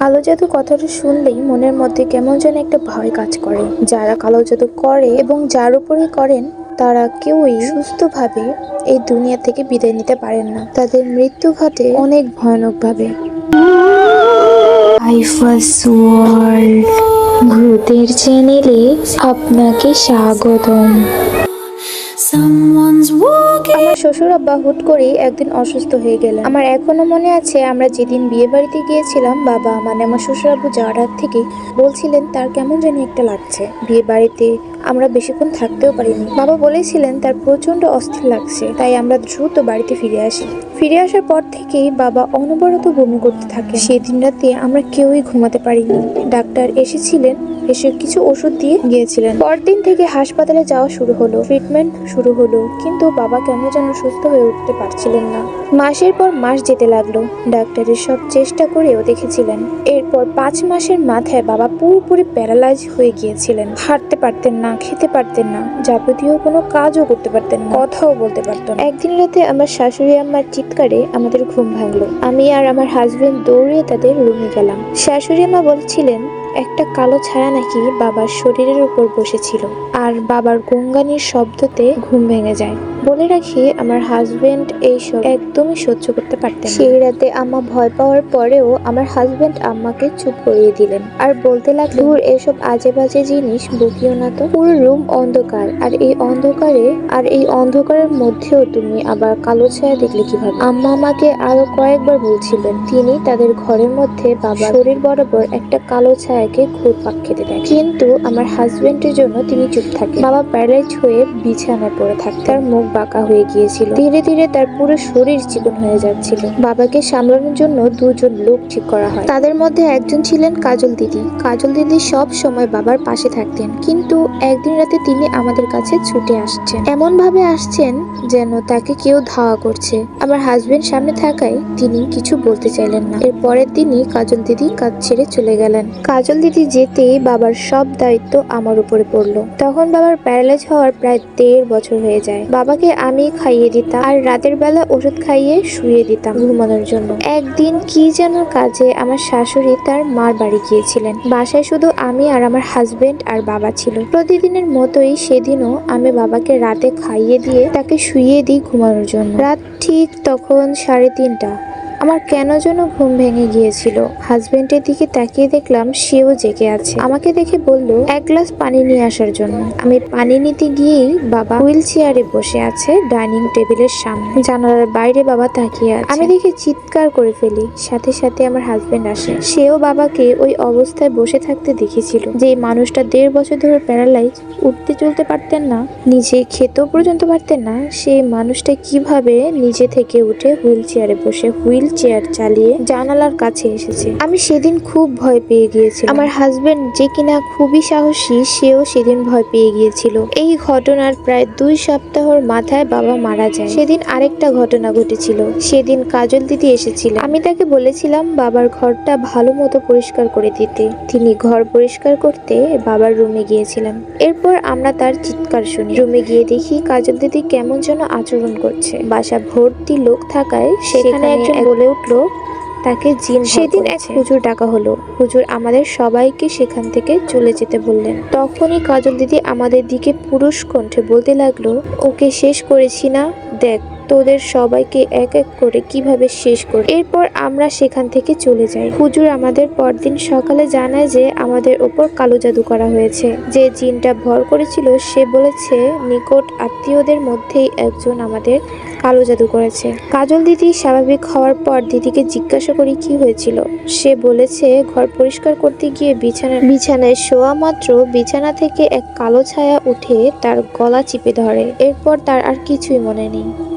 কালো জাদু কথাটা শুনলেই মনের মধ্যে কেমন যেন একটা ভয় কাজ করে। যারা কালো জাদু করে এবং যার উপরে করেন তারা কেউই সুস্থভাবে এই দুনিয়া থেকে বিদায় নিতে পারেন না। তাদের মৃত্যু ঘটে অনেক ভয়ানকভাবে। ভূতের চ্যানেলে আপনাকে স্বাগতম. আমার শ্বশুর আব্বা হুট করেই একদিন অসুস্থ হয়ে গেলেন। আমার এখনও মনে আছে, আমরা যেদিন বিয়ে বাড়িতে গিয়েছিলাম, বাবা মানে আমার শ্বশুর আব্বু যাওয়ার থেকে বলছিলেন, তার কেমন জানি একটা লাগছে। বিয়ে বাড়িতে আমরা বেশিক্ষণ থাকতেও পারিনি। বাবা বলেছিলেন, তার প্রচণ্ড অস্থির লাগছে, তাই আমরা দ্রুত বাড়িতে ফিরে আসি। ফিরে আসার পর থেকেই বাবা অনবরত বমি করতে থাকে। সেদিন রাতে আমরা কেউই ঘুমাতে পারিনি। ডাক্তার এসেছিলেন, এসে কিছু ওষুধ দিয়ে গিয়েছিলেন। পরদিন থেকে হাসপাতালে যাওয়া শুরু হলো, ট্রিটমেন্ট শুরু হলো, কিন্তু বাবা কেন যেন সুস্থ হয়ে উঠতে পারছিলেন না। মাসের পর মাস যেতে লাগল, ডাক্তারের সব চেষ্টা করেও দেখেছিলেন। এরপর পাঁচ মাসের মাথায় বাবা পুরোপুরি প্যারালাইজ হয়ে গিয়েছিলেন। হাঁটতে পারতেন না খেতে পারতেন না। যাবতীয় কোনো কাজও করতে পারতেন না। কথাও বলতে পারতেন না। একদিন রাতে আমার শাশুড়ি আম্মার চিৎকারে আমাদের ঘুম ভাঙলো। আমি আর আমার হাজবেন্ড দৌড়ে তাদের রুমে গেলাম। শাশুড়ি মা বলছিলেন একটা কালো ছায়া নাকি বাবার শরীরের উপর বসেছিল আর বাবার গঙ্গানির শব্দতে ঘুম ভেঙে যায়। বলে রাখি আমার হাজবেন্ড এইসব একদমই সহ্য করতে পারতেন। সেই রাতে আম্মা ভয় পাওয়ার পরেও আমার হাজবেন্ড আম্মাকে চুপ করিয়ে দিলেন আর বলতে লাগল "ধুর, এসব আজে বাজে জিনিস বকিও না তো। পুরো রুম অন্ধকার আর এই অন্ধকারে আর এই অন্ধকারের মধ্যেও তুমি আবার কালো ছায়া দেখলে কীভাবে? আম্মা আমাকে আরও কয়েকবার বলছিলেন তিনি তাদের ঘরের মধ্যে বাবার শরীর বরাবর একটা কালো ছায়াকে ঘুরপাক খেতে দেখেন কিন্তু আমার হাজবেন্ডের জন্য তিনি চুপ থাকেন। বাবা প্যারালাইজ হয়ে বিছানায় পড়ে থাকতেন। তার মুখ বাঁকা হয়ে গিয়েছিল। ধীরে ধীরে তার পুরো শরীর চিকন হয়ে যাচ্ছিল। বাবাকে সামলানোর জন্য দুজন লোক ঠিক করা হয়। তাদের মধ্যে একজন ছিলেন কাজল দিদি। কাজল দিদি সব সময় বাবার পাশে থাকতেন। কিন্তু একদিন রাতে তিনি আমাদের কাছে ছুটে আসছেন। এমন ভাবে আসছেন যেন তাকে কেউ ধাওয়া করছে। আমার হাজবেন্ড সামনে থাকায় তিনি কিছু বলতে চাইলেন না। এর পরের দিনই কাজল দিদি কাজ ছেড়ে চলে গেলেন। কাজল দিদি যেতেই বাবার সব দায়িত্ব আমার উপরে পড়ল। তখন বাবার প্যারালাইজ হওয়ার প্রায় দেড় বছর হয়ে যায়। বাবাকে আমি খাইয়ে দিতাম আর রাতের বেলা ওষুধ খাইয়ে শুয়ে দিতাম ঘুমানোর জন্য। একদিন কি যেন কাজে আমার শাশুড়ি তার মার বাড়ি গিয়েছিলেন। বাসায় শুধু আমি আর আমার হাজবেন্ড আর বাবা ছিল। প্রতিদিনের মতোই সেদিনও আমি বাবাকে রাতে খাইয়ে দিয়ে তাকে শুইয়ে দিই ঘুমানোর জন্য। রাত ঠিক তখন সাড়ে তিনটা। আমার কেন যেন ঘুম ভেঙে গিয়েছিল। হাজবেন্ডের দিকে তাকিয়ে দেখলাম সেও জেগে আছে। আমাকে দেখে বলল, এক গ্লাস পানি নিয়ে আসার জন্য। আমি পানি নিতে গিয়েই বাবা হুইল চেয়ারে বসে আছে ডাইনিং টেবিলের সামনে। জানালার বাইরে বাবা তাকিয়ে আছে। আমি দেখে চিৎকার করে ফেলি। সাথে সাথে আমার হাজবেন্ড আসে। সেও বাবাকে ওই অবস্থায় বসে থাকতে দেখেছিল। যে মানুষটা দেড় বছর ধরে প্যারালাইজ উঠতে চলতে পারতেন না, নিজে খেতেও পর্যন্ত পারতেন না, সেই মানুষটা কীভাবে নিজে থেকে উঠে হুইল চেয়ারে বসে হুইল চেয়ার চালিয়ে জানালার কাছে এসেছে। আমি সেদিন খুব ভয় পেয়ে গিয়েছিলাম। আমার হাজবেন্ড যে কিনা খুবই সাহসী সেও সেদিন ভয় পেয়ে গিয়েছিল। এই ঘটনার প্রায় দুই সপ্তাহর মাথায় বাবা মারা যায়। সেদিন আরেকটা ঘটনা ঘটেছিল। সেদিন কাজল দিদি এসেছিল আমি তাকে বলেছিলাম বাবার ঘরটা ভালো মতো পরিষ্কার করে দিতে। তিনি ঘর পরিষ্কার করতে বাবার রুমে গিয়েছিলাম এরপর আমরা তার চিৎকার শুনি। রুমে গিয়ে দেখি কাজল দিদি কেমন যেন আচরণ করছে। বাসা ভর্তি লোক থাকায় সেখানে একজন বলে উঠল তাকে জিন সেদিন এক হুজুর ডাকা হলো। হুজুর আমাদের সবাইকে সেখান থেকে চলে যেতে বললেন। তখনই কাজল দিদি আমাদের দিকে পুরুষ কণ্ঠে বলতে লাগল ওকে শেষ করেছি না দেখ। তোদের সবাইকে এক এক করে কীভাবে শেষ করে? এরপর আমরা সেখান থেকে চলে যাই। হুজুর আমাদের পরদিন সকালে জানায় যে আমাদের ওপর কালো জাদু করা হয়েছে। যে জিনটা ভর করেছিল, সে বলেছে, নিকট আত্মীয়দের মধ্যেই একজন আমাদের কালো জাদু করেছে। কাজল দিদি স্বাভাবিক হওয়ার পর দিদিকে জিজ্ঞাসা করি, কি হয়েছিল? সে বলেছে, ঘর পরিষ্কার করতে গিয়ে বিছানা বিছানায় শোয়া মাত্র বিছানা থেকে এক কালো ছায়া উঠে তার গলা চিপে ধরে। এরপর তার আর কিছুই মনে নেই।